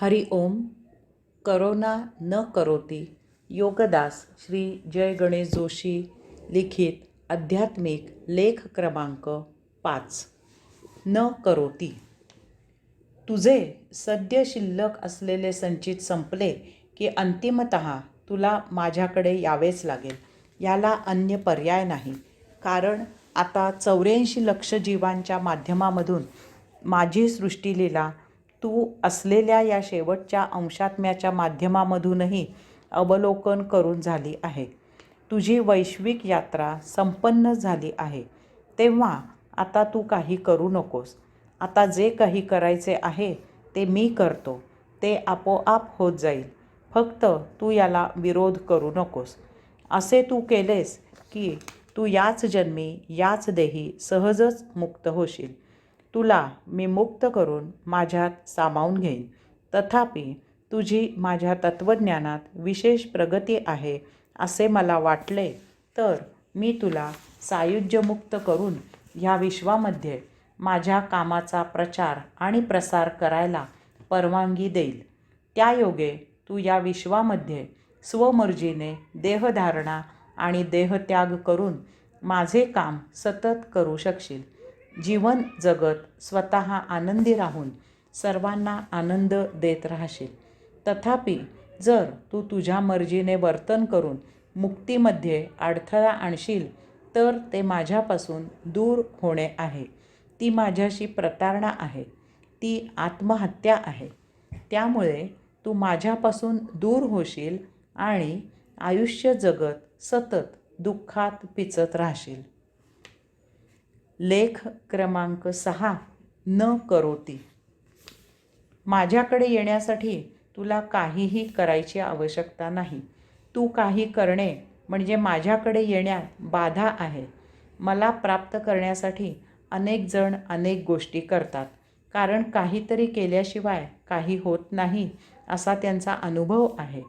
हरि ओम corona न करोती योगदास श्री जय गणेश जोशी लिखित आध्यात्मिक लेख क्रमांक पाच. न करोती. तुझे सद्य शिल्लक असलेले संचित संपले की अंतिमत तुला माझ्याकडे यावेच लागेल. याला अन्य पर्याय नाही. कारण आता चौऱ्याऐंशी लक्ष जीवांच्या माध्यमामधून माझी सृष्टीलीला तू असलेल्या या शेवटच्या अंशात्म्याच्या माध्यमामधूनही अवलोकन करून झाली आहे. तुझी वैश्विक यात्रा संपन्न झाली आहे. तेव्हा आता तू काही करू नकोस. आता जे काही करायचे आहे ते मी करतो. ते आपोआप होत जाईल. फक्त तू याला विरोध करू नकोस. असे तू केलेस की तू याच जन्मी याच देही सहजच मुक्त होशील. तुला मी मुक्त करून माझ्यात सामावून घेईन. तथापि तुझी माझ्या तत्त्वज्ञानात विशेष प्रगती आहे असे मला वाटले तर मी तुला सायुज्यमुक्त करून ह्या विश्वामध्ये माझ्या कामाचा प्रचार आणि प्रसार करायला परवानगी देईल. त्या योगे तू या विश्वामध्ये स्वमर्जीने देहधारणा आणि देहत्याग करून माझे काम सतत करू शकशील. जीवन जगत स्वतः आनंदी राहून सर्वांना आनंद देत राहशील. तथापि जर तू तुझ्या मर्जीने वर्तन करून मुक्तीमध्ये अडथळा आणशील तर ते माझ्यापासून दूर होणे आहे. ती माझ्याशी प्रतारणा आहे. ती आत्महत्या आहे. त्यामुळे तू माझ्यापासून दूर होशील आणि आयुष्य जगत सतत दुःखात पिचत राहशील. लेख क्रमांक सहा न करोती. माझ्याकडे येण्यासाठी तुला काहीही करायची आवश्यकता नाही. तू काही करणे म्हणजे माझ्याकडे येण्यात बाधा आहे. मला प्राप्त करण्यासाठी अनेक जण अनेक गोष्टी करतात. कारण काहीतरी केल्याशिवाय काही होत नाही असा त्यांचा अनुभव आहे.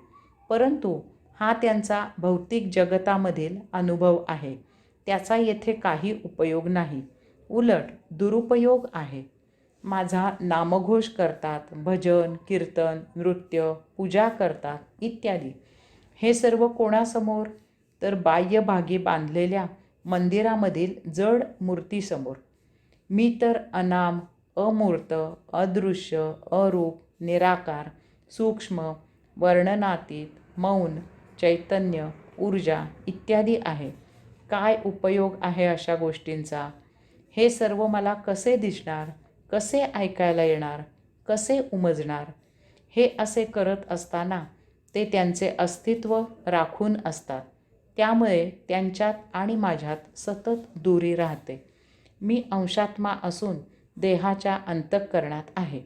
परंतु हा त्यांचा भौतिक जगतामधील अनुभव आहे. त्याचा येथे काही उपयोग नाही. उलट दुरुपयोग आहे. माझा नामघोष करतात भजन कीर्तन नृत्य पूजा करतात इत्यादी. हे सर्व कोणासमोर? तर बाह्यभागी बांधलेल्या मंदिरामधील जड मूर्तीसमोर. मी तर अनाम अमूर्त अदृश्य अरूप निराकार सूक्ष्म वर्णनातीत मौन चैतन्य ऊर्जा इत्यादी आहे. काय उपयोग आहे अशा गोष्टींचा? हे सर्व मला कसे दिसणार? कसे ऐकायला येणार? कसे उमजणार? हे असे करत असताना ते त्यांचे अस्तित्व राखून असतात. त्यामुळे त्यांच्यात आणि माझ्यात सतत दूरी राहते. मी अंशात्मा असून देहाच्या अंतःकरणात आहे.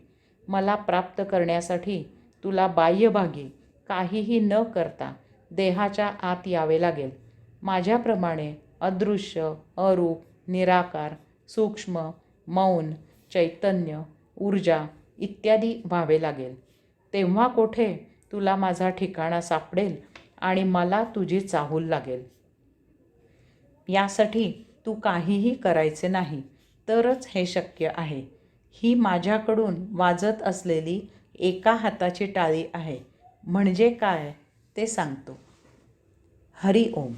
मला प्राप्त करण्यासाठी तुला बाह्यभागी काहीही न करता देहाच्या आत यावे लागेल. माझ्याप्रमाणे अदृश्य अरूप निराकार सूक्ष्म मौन चैतन्य ऊर्जा इत्यादी व्हावे लागेल. तेव्हा कोठे तुला माझा ठिकाणा सापडेल आणि मला तुझी चाहूल लागेल. यासाठी तू काहीही करायचे नाही तरच हे शक्य आहे. ही माझ्याकडून वाजत असलेली एका हाताची टाळी आहे. म्हणजे काय ते सांगतो. हरी ओम.